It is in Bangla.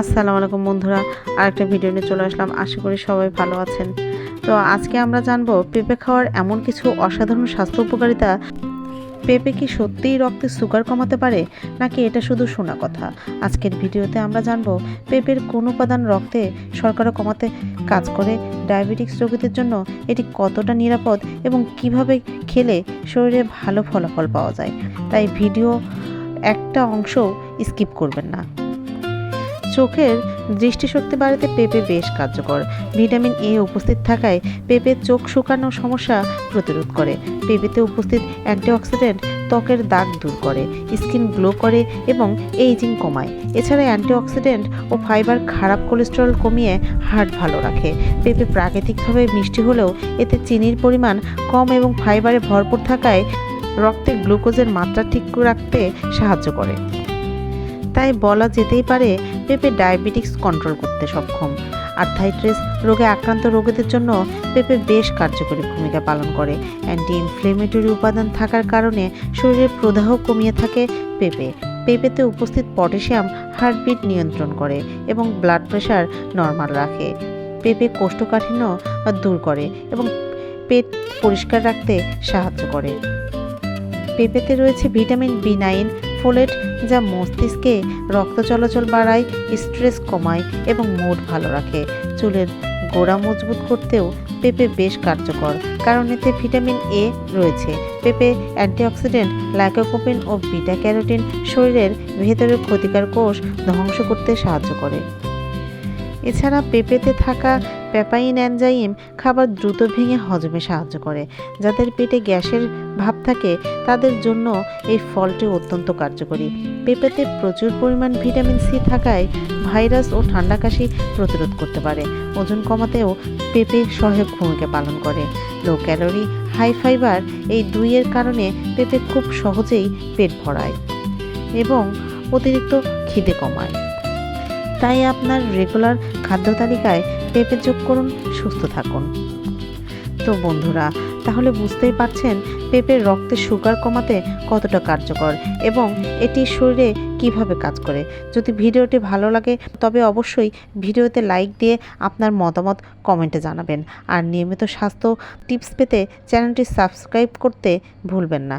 আসসালামু আলাইকুম বন্ধুরা, আরেকটা ভিডিও নিয়ে চলে আসলাম। আশা করি সবাই ভালো আছেন। তো আজকে আমরা জানব, পেঁপে খাওয়ার এমন কিছু অসাধারণ স্বাস্থ্য উপকারিতা, পেঁপে কি সত্যিই রক্তে সুগার কমাতে পারে, নাকি এটা শুধু শোনা কথা? আজকের ভিডিওতে আমরা জানব, পেঁপের কোন উপাদান রক্তে শর্করা কমাতে কাজ করে ডায়াবেটিক্স রোগীদের জন্য এটি কতটা নিরাপদ এবং কীভাবে খেলে শরীরে ভালো ফলাফল পাওয়া যায়। তাই ভিডিও একটা অংশ স্কিপ করবেন না। চোখের দৃষ্টিশক্তি বাড়াতে পেঁপে বেশ কার্যকর। ভিটামিন এ উপস্থিত থাকায় পেঁপে চোখ শুকানোর সমস্যা প্রতিরোধ করে। পেঁপেতে উপস্থিত অ্যান্টিঅক্সিডেন্ট ত্বকের দাগ দূর করে, স্কিন গ্লো করে এবং এইজিং কমায়। এছাড়া অ্যান্টিঅক্সিডেন্ট ও ফাইবার খারাপ কোলেস্টেরল কমিয়ে হার্ট ভালো রাখে। পেঁপে প্রাকৃতিকভাবে মিষ্টি হলেও এতে চিনির পরিমাণ কম এবং ফাইবারে ভরপুর থাকায় রক্তে গ্লুকোজের মাত্রা ঠিক রাখতে সাহায্য করে। তাই বলা যেতেই পারে পেঁপে ডায়াবেটিক্স কন্ট্রোল করতে সক্ষম। আর্থাইট্রিস রোগে আক্রান্ত রোগীদের জন্য পেঁপে বেশ কার্যকরী ভূমিকা পালন করে। অ্যান্টি ইনফ্লেমেটরি উপাদান থাকার কারণে শরীরের প্রদাহ কমিয়ে থাকে পেঁপে। পেঁপেতে উপস্থিত পটাশিয়াম হার্টবিট নিয়ন্ত্রণ করে এবং ব্লাড প্রেশার নর্মাল রাখে। পেঁপে কোষ্ঠকাঠিন্য দূর করে এবং পেট পরিষ্কার রাখতে সাহায্য করে। পেঁপেতে রয়েছে ভিটামিন বি নাইন ফোলেট যা মস্তিষ্কে রক্ত চলাচল বাড়ায়, স্ট্রেস কমায় এবং মুড ভালো রাখে। চুলের গোড়া মজবুত করতেও পেঁপে বেশ কার্যকর, কারণ এতে ভিটামিন এ রয়েছে। পেঁপে অ্যান্টিঅক্সিডেন্ট লাইকোপোপিন ও বিটা ক্যারোটিন শরীরের ভেতরের ক্ষতিকার কোষ ধ্বংস করতে সাহায্য করে। এছাড়া পেঁপেতে থাকা প্যাপাইন অ্যানজাইম খাবার দ্রুত ভেঙে হজমে সাহায্য করে, যাদের পেটে গ্যাসের ভাব থাকে তাদের জন্য এই ফলটি অত্যন্ত কার্যকরী। পেঁপেতে প্রচুর পরিমাণ ভিটামিন সি থাকায় ভাইরাস ও ঠান্ডা কাশি প্রতিরোধ করতে পারে। ওজন কমাতেও পেঁপে সহায়ক ভূমিকা পালন করে। লো ক্যালোরি, হাই ফাইবার এই দুইয়ের কারণে পেঁপে খুব সহজেই পেট ভরায় এবং অতিরিক্ত খিদে কমায়। তাই আপনার রেগুলার খাদ্য তালিকায় পেঁপে যোগ করুন, সুস্থ থাকুন। তো বন্ধুরা, তাহলে বুঝতেই পারছেন পেঁপে রক্তে সুগার কমাতে কতটা কার্যকর এবং এটি শরীরে কীভাবে কাজ করে। যদি ভিডিওটি ভালো লাগে, তবে অবশ্যই ভিডিওতে লাইক দিয়ে আপনার মতামত কমেন্টে জানাবেন। আর নিয়মিত স্বাস্থ্য টিপস পেতে চ্যানেলটি সাবস্ক্রাইব করতে ভুলবেন না।